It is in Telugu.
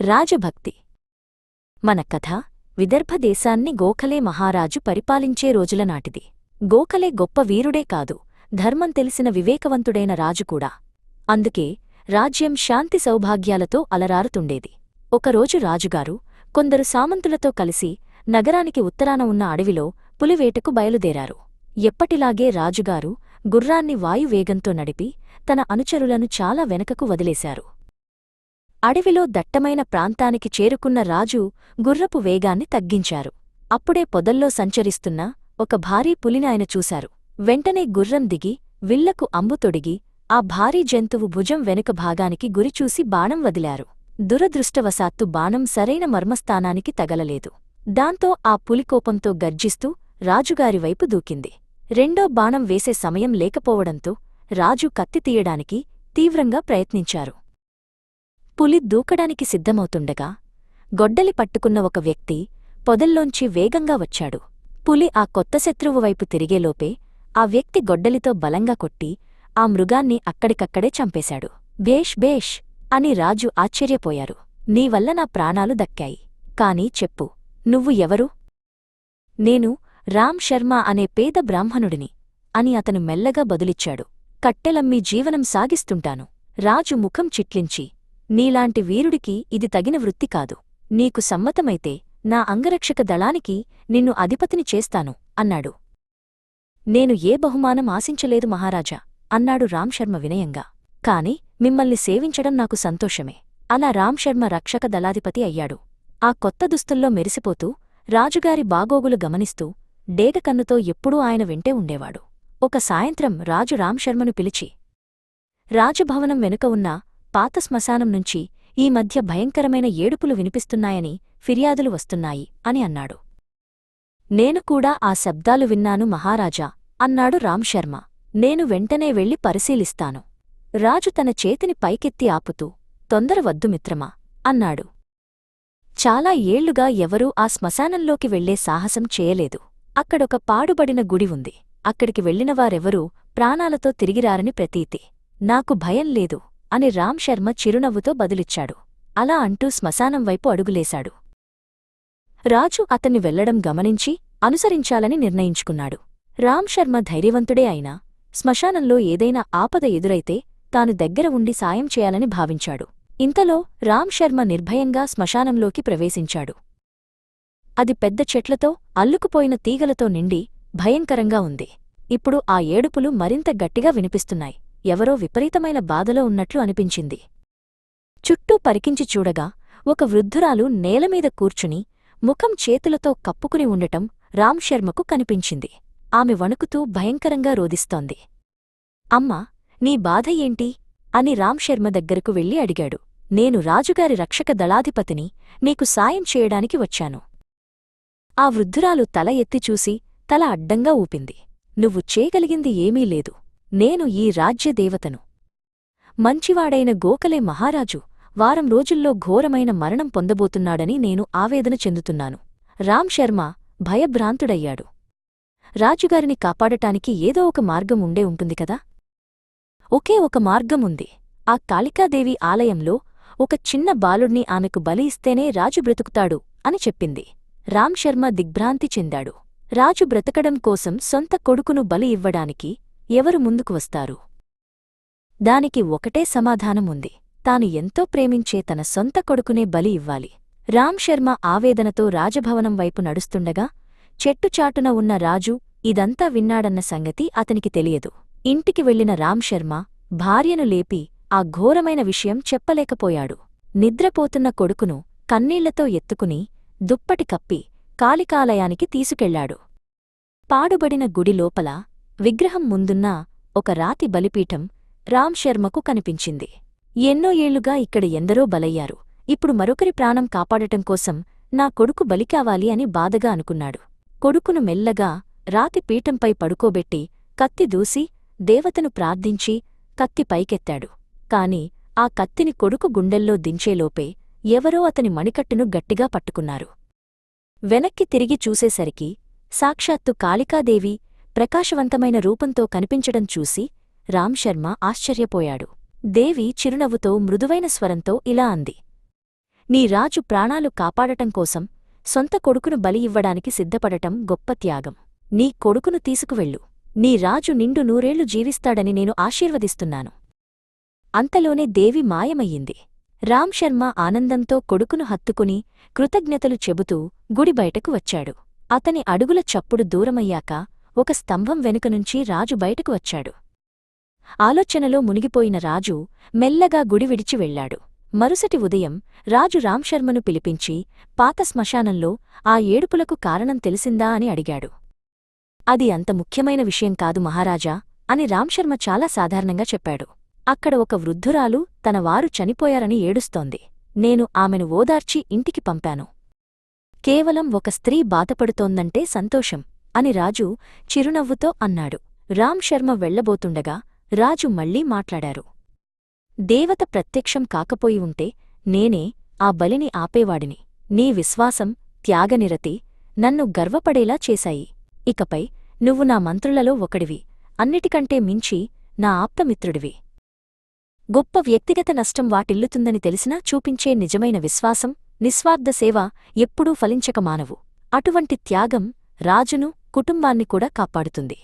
రాజభక్తి. మన కథ విదర్భ దేశాన్ని గోఖలే మహారాజు పరిపాలించే రోజుల నాటిది. గోఖలే గొప్ప వీరుడే కాదు ధర్మం తెలిసిన వివేకవంతుడైన రాజు కూడా. అందుకే రాజ్యం శాంతి సౌభాగ్యాలతో అలరారుతుండేది. ఒకరోజు రాజుగారు కొందరు సామంతులతో కలిసి నగరానికి ఉత్తరాన ఉన్న అడవిలో పులివేటకు బయలుదేరారు. ఎప్పటిలాగే రాజుగారు గుర్రాన్ని వాయువేగంతో నడిపి తన అనుచరులను చాలా వెనకకు వదిలేశారు. అడవిలో దట్టమైన ప్రాంతానికి చేరుకున్న రాజు గుర్రపు వేగాన్ని తగ్గించారు. అప్పుడే పొదల్లో సంచరిస్తున్న ఒక భారీ పులిని ఆయన చూశారు. వెంటనే గుర్రం దిగి విల్లకు అంబు తొడిగి ఆ భారీ జంతువు భుజం వెనుక భాగానికి గురిచూసి బాణం వదిలారు. దురదృష్టవశాత్తు బాణం సరైన మర్మస్థానానికి తగలలేదు. దాంతో ఆ పులికోపంతో గర్జిస్తూ రాజుగారివైపు దూకింది. రెండో బాణం వేసే సమయం లేకపోవడంతో రాజు కత్తి తీయడానికి తీవ్రంగా ప్రయత్నించారు. పులి దూకడానికి సిద్ధమవుతుండగా గొడ్డలి పట్టుకున్న ఒక వ్యక్తి పొదల్లోంచి వేగంగా వచ్చాడు. పులి ఆ కొత్త శత్రువు వైపు తిరిగేలోపే ఆ వ్యక్తి గొడ్డలితో బలంగా కొట్టి ఆ మృగాన్ని అక్కడికక్కడే చంపేశాడు. భేష్ భేష్ అని రాజు ఆశ్చర్యపోయారు. నీవల్ల నా ప్రాణాలు దక్కాయి. కాని చెప్పు నువ్వు ఎవరు? నేను రామ్ శర్మ అనే పేద బ్రాహ్మణుడిని అని అతను మెల్లగా బదులిచ్చాడు. కట్టెలమ్మి జీవనం సాగిస్తుంటాను. రాజు ముఖం చిట్లించి నీలాంటి వీరుడికి ఇది తగిన వృత్తి కాదు. నీకు సమ్మతమైతే నా అంగరక్షక దళానికి నిన్ను అధిపతిని చేస్తాను అన్నాడు. నేను ఏ బహుమానం ఆశించలేదు మహారాజా అన్నాడు రామ్శర్మ వినయంగా. కాని మిమ్మల్ని సేవించడం నాకు సంతోషమే. అలా రామ్శర్మ రక్షక దళాధిపతి అయ్యాడు. ఆ కొత్త దుస్తుల్లో మెరిసిపోతూ రాజుగారి బాగోగులు గమనిస్తూ డేగకన్నుతో ఎప్పుడూ ఆయన వింటే ఉండేవాడు. ఒక సాయంత్రం రాజు రామ్శర్మను పిలిచి రాజభవనం వెనుక ఉన్న పాత శ్మశానం నుంచి ఈ మధ్య భయంకరమైన ఏడుపులు వినిపిస్తున్నాయని ఫిర్యాదులు వస్తున్నాయి అని అన్నాడు. నేను కూడా ఆ శబ్దాలు విన్నాను మహారాజా అన్నాడు రాంశర్మ నేను వెంటనే వెళ్ళి పరిశీలిస్తాను. రాజు తన చేతిని పైకెత్తి ఆపుతూ తొందర వద్దు మిత్రమా అన్నాడు. చాలా ఏళ్ళుగా ఎవరూ ఆ శ్మశానంలోకి వెళ్ళే సాహసం చేయలేదు. అక్కడొక పాడుబడిన గుడి ఉంది. అక్కడికి వెళ్ళినవారెవరూ ప్రాణాలతో తిరిగిరారని ప్రతీతి. నాకు భయం లేదు. అని రామ్ శర్మ చిరునవ్వుతో బదులిచ్చాడు. అలా అంటూ శ్మశానం వైపు అడుగులేశాడు. రాజు అతన్ని వెళ్ళడం గమనించి అనుసరించాలని నిర్ణయించుకున్నాడు. రామ్ శర్మ ధైర్యవంతుడే అయినా శ్మశానంలో ఏదైనా ఆపద ఎదురైతే తాను దగ్గర ఉండి సాయం చేయాలని భావించాడు. ఇంతలో రామ్ శర్మ నిర్భయంగా శ్మశానంలోకి ప్రవేశించాడు. అది పెద్ద చెట్లతో అల్లుకుపోయిన తీగలతో నిండి భయంకరంగా ఉంది. ఇప్పుడు ఆ ఏడుపులు మరింత గట్టిగా వినిపిస్తున్నాయి. ఎవరో విపరీతమైన బాధలో ఉన్నట్లు అనిపించింది. చుట్టూ పరికించి చూడగా ఒక వృద్ధురాలు నేలమీద కూర్చుని ముఖం చేతులతో కప్పుకుని ఉండటం రామ్శర్మకు కనిపించింది. ఆమె వణుకుతూ భయంకరంగా రోదిస్తోంది అమ్మా నీ బాధ ఏంటి? అని రామ్శర్మ దగ్గరకు వెళ్ళి అడిగాడు. నేను రాజుగారి రక్షక దళాధిపతిని నీకు సాయం చేయడానికి వచ్చాను. ఆ వృద్ధురాలు తల ఎత్తిచూసి తల అడ్డంగా ఊపింది. నువ్వు చేయగలిగింది ఏమీ లేదు. నేను ఈ రాజ్యదేవతను మంచివాడైన గోకలే మహారాజు వారం రోజుల్లో ఘోరమైన మరణం పొందబోతున్నాడని నేను ఆవేదన చెందుతున్నాను. రామ్ శర్మ భయభ్రాంతుడయ్యాడు. రాజుగారిని కాపాడటానికి ఏదో ఒక మార్గం ఉండే ఉంటుంది కదా? ఒకే ఒక మార్గం ఉంది. ఆ కాళికాదేవి ఆలయంలో ఒక చిన్న బాలుణ్ణి ఆమెకు బలి ఇస్తేనే రాజు బ్రతుకుతాడు అని చెప్పింది. రామ్ శర్మ దిగ్భ్రాంతి చెందాడు. రాజు బ్రతకడం కోసం సొంత కొడుకును బలి ఇవ్వడానికి ఎవరు ముందుకు వస్తారు? దానికి ఒకటే సమాధానం ఉంది తాను ఎంతో ప్రేమించే తన సొంత కొడుకునే బలి ఇవ్వాలి. రామ్ శర్మ ఆవేదనతో రాజభవనం వైపు నడుస్తుండగా చెట్టుచాటున ఉన్న రాజు ఇదంతా విన్నాడన్న సంగతి అతనికి తెలియదు. ఇంటికి వెళ్ళిన రామ్ శర్మ భార్యను లేపి ఆ ఘోరమైన విషయం చెప్పలేకపోయాడు. నిద్రపోతున్న కొడుకును కన్నీళ్ళతో ఎత్తుకుని దుప్పటి కప్పి కాలికాలయానికి తీసుకెళ్ళాడు. పాడుబడిన గుడి లోపల విగ్రహం ముందున్న ఒక రాతి బలిపీఠం రామ్ శర్మకు కనిపించింది. ఎన్నో ఏళ్ళుగా ఇక్కడ ఎందరో బలయ్యారు. ఇప్పుడు మరొకరి ప్రాణం కాపాడటం కోసం నా కొడుకు బలికావాలి అని బాధగా అనుకున్నాడు. కొడుకును మెల్లగా రాతి పీఠంపై పడుకోబెట్టి కత్తి దూసి దేవతను ప్రార్థించి కత్తి పైకెత్తాడు. కాని ఆ కత్తిని కొడుకు గుండెల్లో దించేలోపే ఎవరో అతని మణికట్టును గట్టిగా పట్టుకున్నారు. వెనక్కి తిరిగి చూసేసరికి సాక్షాత్తు కాళికాదేవి ప్రకాశవంతమైన రూపంతో కనిపించడం చూసి రామ్శర్మ ఆశ్చర్యపోయాడు. దేవి చిరునవ్వుతో మృదువైన స్వరంతో ఇలా అంది. నీ రాజు ప్రాణాలు కాపాడటం కోసం సొంత కొడుకును బలి ఇవ్వడానికి సిద్ధపడటం గొప్ప త్యాగం. నీ కొడుకును తీసుకువెళ్ళు. నీ రాజు నిండు నూరేళ్ళు జీవిస్తాడని నేను ఆశీర్వదిస్తున్నాను. అంతలోనే దేవి మాయమయ్యింది. రామ్ శర్మ ఆనందంతో కొడుకును హత్తుకుని కృతజ్ఞతలు చెబుతూ గుడి బయటకు వచ్చాడు. అతని అడుగుల చప్పుడు దూరమయ్యాక ఒక స్తంభం వెనుకనుంచి రాజు బయటకు వచ్చాడు. ఆలోచనలో మునిగిపోయిన రాజు మెల్లగా గుడి విడిచి వెళ్ళాడు మరుసటి ఉదయం రాజు రాంశర్మను పిలిపించి పాత శ్మశానంలో ఆ ఏడుపులకు కారణం తెలిసిందా? అని అడిగాడు. అది అంత ముఖ్యమైన విషయం కాదు మహారాజా అని రాంశర్మ చాలా సాధారణంగా చెప్పాడు. అక్కడ ఒక వృద్ధురాలు తన వారు చనిపోయారని ఏడుస్తోంది. నేను ఆమెను ఓదార్చి ఇంటికి పంపాను. కేవలం ఒక స్త్రీ బాధపడుతోందంటే సంతోషం. అని రాజు చిరునవ్వుతో అన్నాడు. రామ్ శర్మ వెళ్ళబోతుండగా రాజు మళ్ళీ మాట్లాడారు. దేవత ప్రత్యక్షం కాకపోయి ఉంటే నేనే ఆ బలిని ఆపేవాడిని. నీ విశ్వాసం త్యాగనిరతి నన్ను గర్వపడేలా చేశాయి. ఇకపై నువ్వు నా మంత్రులలో ఒకడివి. అన్నిటికంటే మించి నా ఆప్తమిత్రుడివి. గొప్ప వ్యక్తిగత నష్టం వాటిల్లుతుందని తెలిసినా చూపించే నిజమైన విశ్వాసం నిస్వార్థ సేవ ఎప్పుడూ ఫలించక మానవు. అటువంటి త్యాగం రాజును కుటుంబాన్ని కూడా కాపాడుతుంది.